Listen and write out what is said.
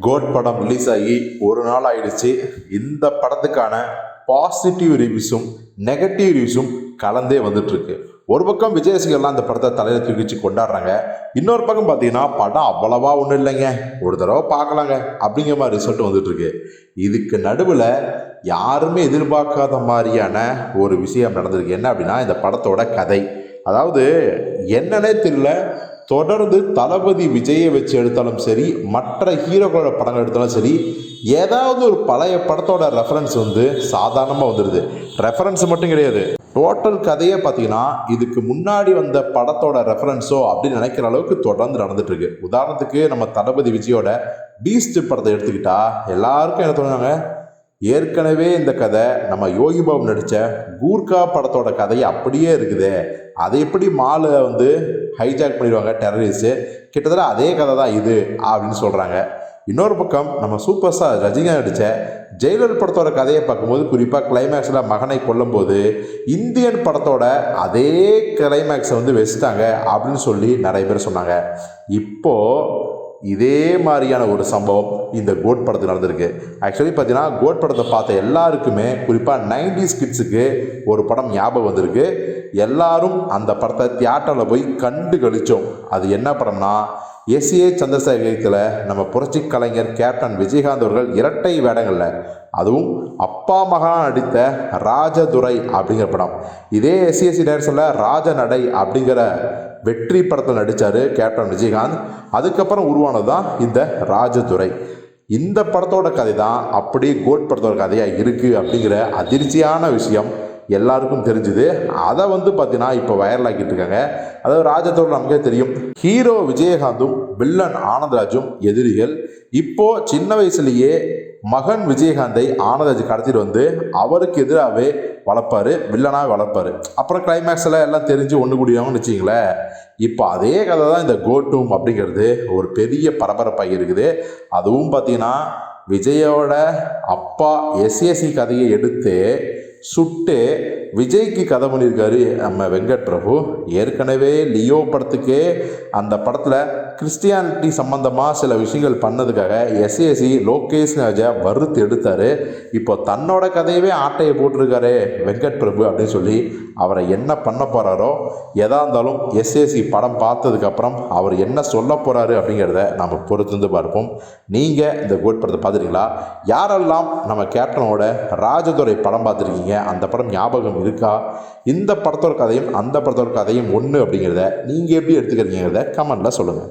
Code படம் release ஆகி ஒரு நாள் ஆயிடுச்சு. இந்த படத்துக்கான பாசிட்டிவ் ரிவ்யூஸும் நெகட்டிவ் ரிவ்யூஸும் கலந்தே வந்துட்டுருக்கு. ஒரு பக்கம் விஜய் ரசிகர்லாம் அந்த படத்தை தலையில் தூக்கிச்சு கொண்டாடுறாங்க. இன்னொரு பக்கம் பார்த்தீங்கன்னா படம் அவ்வளவா ஒன்றும் இல்லைங்க. ஒரு தடவை பார்க்கலாங்க அப்படிங்கிற மாதிரி ரிசல்ட் வந்துட்டுருக்கு. இதுக்கு நடுவில் யாருமே எதிர்பார்க்காத மாதிரியான ஒரு விஷயம் நடந்திருக்கு. என்ன அப்படின்னா இந்த படத்தோட கதை. அதாவது என்னன்னே தெரியல. தொடர்ந்து தளபதி விஜயை வச்சு எடுத்தாலும் சரி மற்ற ஹீரோக்களோட படங்கள் எடுத்தாலும் சரி ஏதாவது ஒரு பழைய படத்தோட ரெஃபரன்ஸ் வந்து சாதாரணமாக வந்துடுது ரெஃபரன்ஸ் மட்டும் கிடையாது. டோட்டல் கதையே பார்த்தீங்கன்னா இதுக்கு முன்னாடி வந்த படத்தோட ரெஃபரன்ஸோ அப்படின்னு நினைக்கிற அளவுக்கு தொடர்ந்து நடந்துட்டு இருக்கு உதாரணத்துக்கு நம்ம தளபதி விஜயோட பீஸ்ட் படத்தை எடுத்துக்கிட்டா எல்லாருக்கும் என்ன தோணுனாங்க ஏற்கனவே இந்த கதை நம்ம யோகி பாபு நடித்த கூர்கா படத்தோட கதை அப்படியே இருக்குது. அதை எப்படி மாலை வந்து ஹைஜாக் பண்ணிடுவாங்க டெரரிஸ்ட்டு கிட்டத்தட்ட அதே கதை தான் இது அப்படின்னு சொல்கிறாங்க இன்னொரு பக்கம் நம்ம சூப்பர் ஸ்டார் ரஜினிகாந்த் நடித்த ஜெயிலர் படத்தோட கதையை பார்க்கும்போது குறிப்பாக கிளைமேக்ஸில் மகனை கொல்லும்போது இந்தியன் படத்தோட அதே கிளைமேக்ஸை வந்து வச்சுட்டாங்க அப்படின்னு சொல்லி நிறைய பேர் சொன்னாங்க. இப்போது இதே மாதிரியான ஒரு சம்பவம் இந்த கோட் படத்தில் நடந்திருக்கு. ஆக்சுவலி பார்த்தீங்கன்னா கோட் படத்தை பார்த்த எல்லாருக்குமே குறிப்பாக நைன்டிஸ் கிட்ஸுக்கு ஒரு படம் ஞாபகம் வந்திருக்கு. எல்லாரும் அந்த படத்தை தியேட்டரில் போய் கண்டு கழிச்சோம். அது என்ன படம்னா எஸ்ஏ சந்திரசேகரத்தில் நம்ம புரட்சி கலைஞர் கேப்டன் விஜயகாந்த் அவர்கள் இரட்டை வேடங்களில் அதுவும் அப்பா மகா நடித்த ராஜதுரை அப்படிங்கிற படம். இதே எஸ்சிஎஸ்சி டைரக்ஷனில் ராஜநடை அப்படிங்கிற வெற்றி படத்தில் நடித்தார் கேப்டன் விஜயகாந்த். அதுக்கப்புறம் உருவானது தான் இந்த ராஜதுரை. இந்த படத்தோட கதை தான் அப்படியே கோட் படத்தோட கதையாக இருக்குது அப்படிங்கிற அதிர்ச்சியான விஷயம் எல்லாருக்கும் தெரிஞ்சுது. அதை வந்து பார்த்தீங்கன்னா இப்போ வைரல் ஆக்கிட்டு இருக்காங்க. அதாவது ராஜத்தோடு நமக்கே தெரியும். ஹீரோ விஜயகாந்தும் வில்லன் ஆனந்தராஜும் எதிரிகள். இப்போ சின்ன வயசுலேயே மகன் விஜயகாந்தை ஆனந்தராஜ் கடத்திட்டு வந்து அவருக்கு எதிராகவே வளர்ப்பாரு வில்லனாக வளர்ப்பார். அப்புறம் கிளைமேக்ஸில் எல்லாம் தெரிஞ்சு ஒன்று கூடியவங்கன்னு வச்சிங்களேன் இப்போ அதே கதை தான் இந்த கோட்டும் அப்படிங்கிறது ஒரு பெரிய பரபரப்பாக இருக்குது. அதுவும் பார்த்தீங்கன்னா விஜயோட அப்பா எஸ்எஸ்சி கதையை எடுத்து சுட்டு விஜய்க்கு கதை பண்ணியிருக்காரு நம்ம வெங்கட் பிரபு ஏற்கனவே லியோ படத்துக்கே அந்த படத்தில் கிறிஸ்டியானிட்டி சம்மந்தமாக சில விஷயங்கள் பண்ணதுக்காக எஸ்ஏசி லோகேஷ் ராஜா வறுத்து எடுத்தார். இப்போ தன்னோட கதையவே ஆட்டையை போட்டிருக்காரு வெங்கட் பிரபு அப்படின்னு சொல்லி அவரை என்ன பண்ண போகிறாரோ எதா இருந்தாலும் எஸ்ஏசி படம் பார்த்ததுக்கப்புறம் அவர் என்ன சொல்ல போகிறாரு அப்படிங்கிறத நம்ம பொறுத்திருந்து பார்ப்போம். நீங்கள் இந்த கோட் படத்தை பார்த்துருக்கீங்களா? யாரெல்லாம் நம்ம கேப்டனோட ராஜதுரை படம் பார்த்துருக்கீங்க அந்த படம் ஞாபகம் இருக்கா? இந்த படத்தோட கதையும் அந்த படத்தோட கதையும் ஒன்று அப்படிங்கிறத நீங்கள் எப்படி எடுத்துக்கிறீங்கிறத கமெண்ட்டில் சொல்லுங்கள்